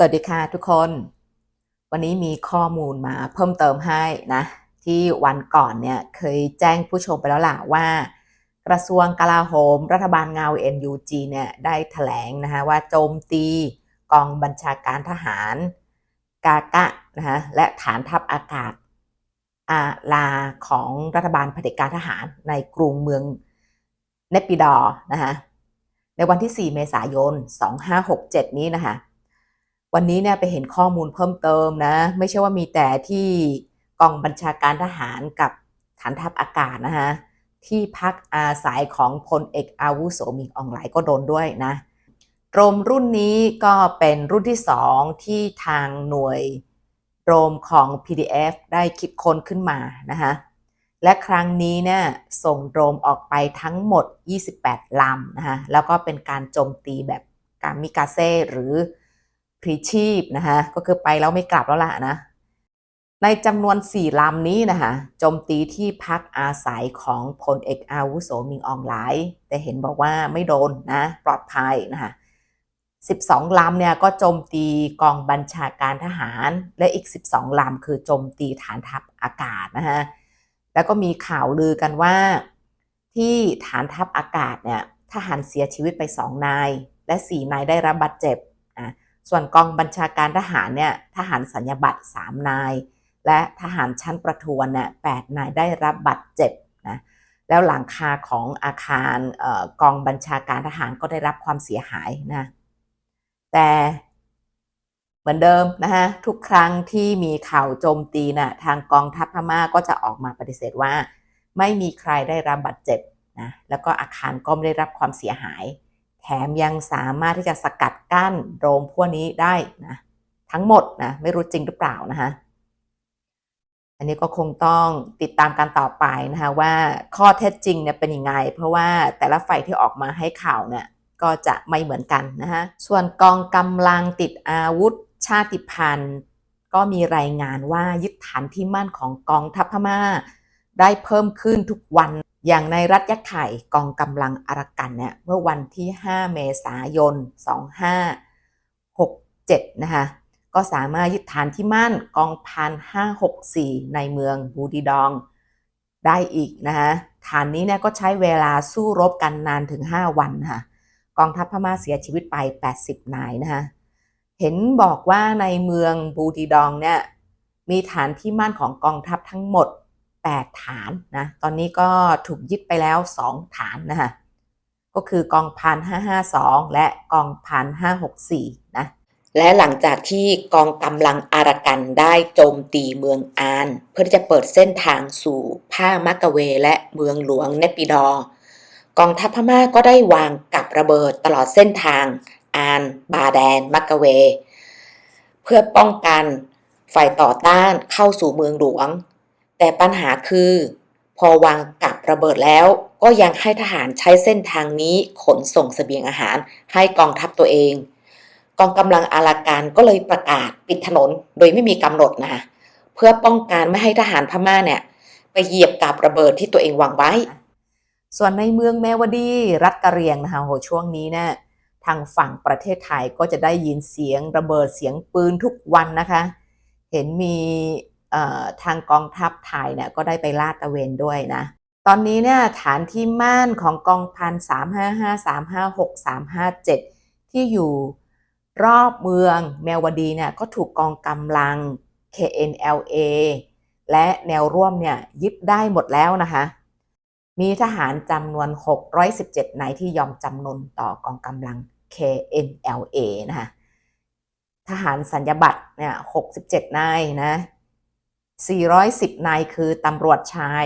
สวัสดีค่ะทุกคน วันนี้มีข้อมูลมาเพิ่มเติมให้นะ ที่วันก่อนเนี่ยเคยแจ้งผู้ชมไปแล้วล่ะว่า กระทรวงกลาโหม รัฐบาลเงา NUG เนี่ยได้ถแถลงนะคะว่าโจมตีกองบัญชาการทหารกากะนะคะและฐานทัพอากาศอาลาของรัฐบาลเผด็จการทหารในกรุงเมืองเนปิดอนะคะในวันที่ 4 เมษายน 2567 นี้นะคะ วันนี้เนี่ยไปเห็นข้อมูลเพิ่มเติมนะ ไม่ใช่ว่ามีแต่ที่กองบัญชาการทหารกับฐานทัพอากาศนะคะที่พักอาศัยของพลเอกอาวุโสมิงอองไหลก็โดนด้วยนะโดรมรุ่นนี้ก็เป็นรุ่นที่สองที่ทางหน่วยโดรมของ PDF ได้คิดค้นขึ้นมานะคะและครั้งนี้เนี่ยส่งโดรมออกไปทั้งหมด 28 ลำนะคะแล้วก็เป็นการโจมตีแบบกามิกาเซ่หรือ พลีชีพนะคะก็คือไปแล้วไม่กลับแล้วล่ะนะ ในจำนวน4ลำนี้นะคะโจมตีที่พักอาศัยของพลเอกอาวุโสมิงอองหลาย แต่เห็นบอกว่าไม่โดนนะ ปลอดภัยนะคะ12 ลำเนี่ยก็โจมตีกองบัญชาการทหาร และอีก 12 ลำคือโจมตีฐานทัพอากาศนะคะแล้วก็มีข่าวลือกันว่าที่ฐานทัพอากาศเนี่ยทหารเสียชีวิตไป 2 นาย และ 4 นายได้รับบาดเจ็บนะ ส่วนกองบัญชาการทหารเนี่ยทหารสัญญาบัตร3นาย และทหารชั้นประทวนเนี่ยแปดนายได้รับบาดเจ็บนะแล้วหลังคาของอาคารออกองบัญชาการทหารก็ได้รับความเสียหายนะแต่เหมือนเดิมนะฮะทุกครั้งที่มีข่าวโจมตีนะ่ะทางกองทัพพม่าก็จะออกมาปฏิเสธว่า ไม่มีใครได้รับบาดเจ็บนะแล้วก็อาคารก็ไม่ได้รับความเสียหาย แถมยังสามารถที่จะสกัดกั้นโดมพวกนี้ได้นะทั้งหมดนะไม่รู้จริงหรือเปล่านะฮะอันนี้ก็คงต้องติดตามกันต่อไปนะคะว่าข้อเท็จจริงเนี่ยเป็นยังไง เพราะว่าแต่ละฝ่ายที่ออกมาให้ข่าวเนี่ยก็จะไม่เหมือนกันนะคะส่วนกองกำลังติดอาวุธชาติพันธุ์ ก็มีรายงานว่ายึดฐานที่มั่นของกองทัพพม่า ได้เพิ่มขึ้นทุกวัน อย่างในรัฐยะไข่กองกำลังอารักันเนี่ยเมื่อวันที่ 5 เมษายน 2567 นะคะก็สามารถยึดฐานที่มั่นกองพัน564 ในเมืองบูดีดองได้อีกนะคะฐานนี้เนี่ยก็ใช้เวลาสู้รบกันนานถึง 5 วันค่ะกองทัพพม่าเสียชีวิตไป 80 นายนะคะเห็นบอกว่าในเมืองบูดีดองเนี่ยมีฐานที่มั่นของกองทัพทั้งหมด 8 ฐานนะ ตอนนี้ก็ถูกยึดไปแล้ว 2 ฐานนะคะก็คือกองพัน552และกองพัน564นะ และหลังจากที่กองกำลังอารักันได้โจมตีเมืองอาน เพื่อที่จะเปิดเส้นทางสู่ผ้ามักกะเวและเมืองหลวงเนปิดอร์กองทัพพม่าก็ได้วางกับระเบิดตลอดเส้นทาง อาน บาแดน มักกะเว เพื่อป้องกันฝ่ายต่อต้านเข้าสู่เมืองหลวง แต่ปัญหาคือ พอวางกับระเบิดแล้ว ก็ยังให้ทหารใช้เส้นทางนี้ขนส่งเสบียงอาหารให้กองทัพตัวเอง กองกำลังอาราการก็เลยประกาศปิดถนนโดยไม่มีกำหนดนะคะเพื่อป้องกันไม่ให้ทหารพม่าเนี่ย ไปเหยียบกับระเบิดที่ตัวเองวางไว้ ส่วนในเมืองแมวดีรัฐกะเรียงนะคะโหช่วงนี้เนี่ยทางฝั่งประเทศไทยก็จะได้ยินเสียงระเบิดเสียงปืนทุกวันนะคะ เห็นมี ทางกองทัพไทยเนี่ยก็ได้ไปลาดตระเวนด้วยนะ ตอนนี้เนี่ยฐานที่มั่นของกองพันสามห้าห้าสามห้าหกสามห้าเจ็ดที่อยู่รอบเมืองแมวดีเนี่ยก็ถูกกองกำลัง KNLA และแนวร่วมเนี่ยยึดได้หมดแล้วนะคะ มีทหารจำนวน 617นายที่ยอมจำนนต่อกองกำลัง KNLA นะคะ ทหารสัญญบัตรเนี่ย 67นายนะ 410 นายคือตำรวจชาย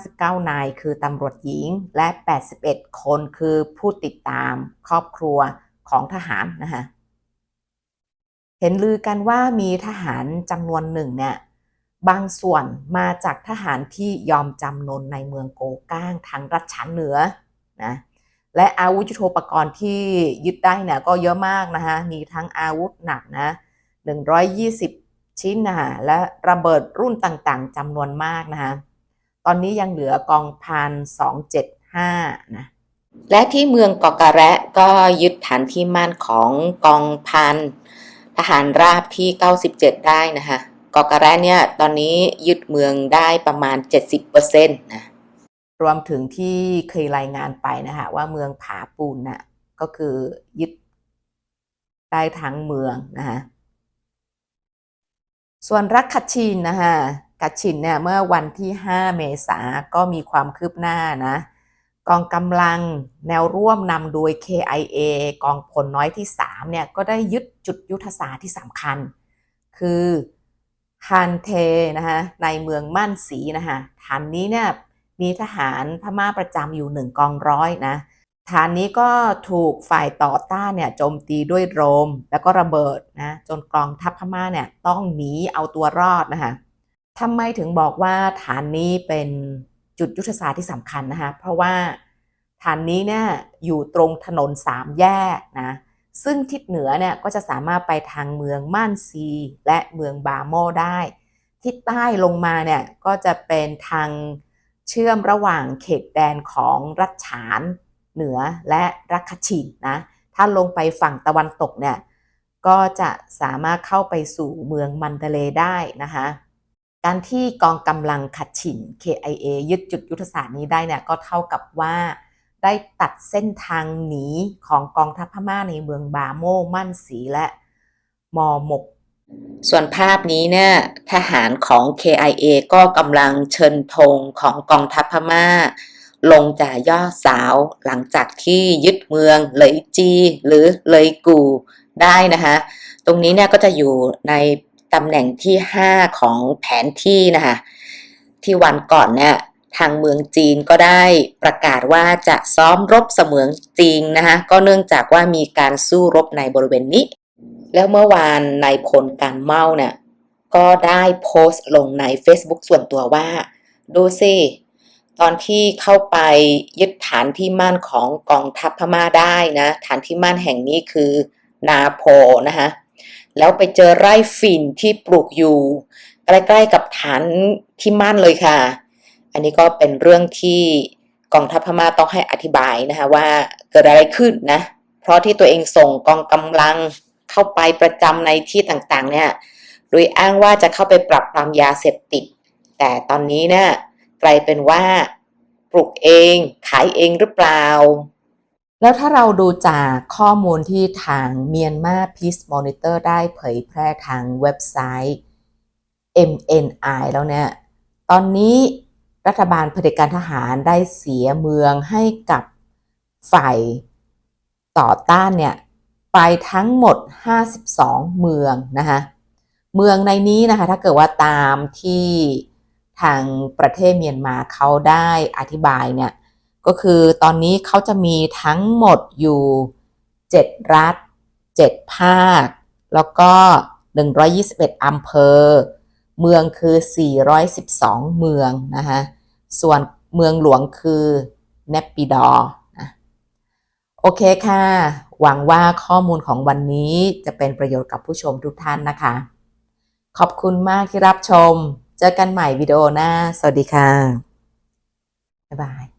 59 นายคือตำรวจหญิง และ 81 คนคือผู้ติดตามครอบครัวของทหารนะคะเห็นลือกันว่ามีทหารจำนวนหนึ่งเนี่ยบางส่วนมาจากทหารที่ยอมจำนนในเมืองโกก้างทางรัชฉานเหนือนะและอาวุธยุโทโธปกรณ์ที่ยึดได้เนี่ยก็เยอะมากนะคะมีทั้งอาวุธหนักนะ120 ชิ้นนะคะและระเบิดรุ่นต่างๆจำนวนมากนะคะตอนนี้ยังเหลือกองพัน275นะและที่เมืองกอกะแระก็ยึดฐานที่มั่นของกองพันทหารราบที่ 97 ได้นะคะกอกระแรเนี่ยตอนนี้ยึดเมืองได้ประมาณ 70%นะรวมถึงที่เคยรายงานไปนะคะว่าเมืองผาปูนน่ะก็คือยึดได้ทั้งเมืองนะคะ ส่วนรักคัดชินนะคะกัดชินเนี่ยเมื่อวันที่ 5 เมษาก็มีความคืบหน้านะกองกำลังแนวร่วมนำโดย KIA กองพลน้อยที่ 3 เนี่ย ก็ได้ยึดจุดยุทธศาสตร์ที่สำคัญ คือฮันเทนะคะในเมืองม่านสีนะคะฐานนี้เนี่ยมีทหารพม่าประจำอยู่หนึ่งกองร้อยนะ ฐานนี้ก็ถูกฝ่ายต่อต้านเนี่ยโจมตีด้วยโรมแล้วก็ระเบิดนะจนกองทัพพม่าเนี่ยต้องหนีเอาตัวรอดนะคะทำไมถึงบอกว่าฐานนี้เป็นจุดยุทธศาสตร์ที่สำคัญนะคะเพราะว่าฐานนี้เนี่ยอยู่ตรงถนนสามแยกนะซึ่งทิศเหนือเนี่ยก็จะสามารถไปทางเมืองม่านซี และเมืองบาโมได้ ทิศใต้ลงมาเนี่ยก็จะเป็นทางเชื่อมระหว่างเขตแดนของรัชฉาน เหนือและรัคชินนะ ถ้าลงไปฝั่งตะวันตกเนี่ยก็จะสามารถเข้าไปสู่เมืองมันเดเลได้นะคะการที่กองกำลังขัดฉิน KIA ยึดจุดยุทธศาสตร์นี้ได้เนี่ยก็เท่ากับว่าได้ตัดเส้นทางหนีของกองทัพพม่าในเมืองบาโมมั่นสีและมอหมก ส่วนภาพนี้เนี่ยทหารของ KIA ก็กำลังเชิญธงของกองทัพพม่า ลงจากยอเสาหลังจากที่ยึดเมืองเลยจีหรือเลยกูได้นะคะตรงนี้เนี่ยก็จะอยู่ในตำแหน่งที่ 5 ของแผนที่นะคะที่วันก่อนเนี่ยทางเมืองจีนก็ได้ประกาศว่าจะซ้อมรบเสมืองจริงนะคะก็เนื่องจากว่ามีการสู้รบในบริเวณนี้ แล้วเมื่อวานนายพลการเมาเนี่ยก็ได้โพสต์ลงใน Facebook ส่วนตัวว่า ดูสิ ตอนที่เข้าไปยึดฐานที่มั่นของกองทัพพม่าได้นะฐานที่มั่นแห่งนี้คือนาโพนะคะแล้วไปเจอไร่ฝิ่นที่ปลูกอยู่ ใกล้ ๆ กับฐานที่มั่นเลยค่ะ อันนี้ก็เป็นเรื่องที่กองทัพพม่าต้องให้อธิบายนะคะว่าเกิดอะไรขึ้นนะ เพราะที่ตัวเองส่งกองกำลังเข้าไปประจำในที่ต่างๆเนี่ย โดยอ้างว่าจะเข้าไปปรับปรามยาเสพติด แต่ตอนนี้เนี่ย กลายเป็นว่า ปลูกเองขายเองหรือเปล่า แล้วถ้าเราดูจากข้อมูลที่ทางเมียนมา Peace Monitor ได้เผยแพร่ทางเว็บไซต์ MNI แล้วเนี่ย ตอนนี้รัฐบาลเผด็จการทหารได้เสียเมืองให้กับฝ่ายต่อต้านเนี่ยไปทั้งหมด 52 เมืองนะคะ เมืองในนี้นะคะ ถ้าเกิดว่าตามที่ ทางประเทศเมียนมาเขาได้อธิบายเนี่ยก็คือตอนนี้เขาจะมีทั้งหมดอยู่ 7 รัฐ 7 ภาค แล้วก็ 121 อำเภอ เมืองคือ 412 เมืองนะคะส่วนเมืองหลวงคือเนปปิดอร์นะโอเคค่ะ หวังว่าข้อมูลของวันนี้จะเป็นประโยชน์กับผู้ชมทุกท่านนะคะ ขอบคุณมากที่รับชม เจอกันใหม่วิดีโอหน้า สวัสดีค่ะ บ๊ายบาย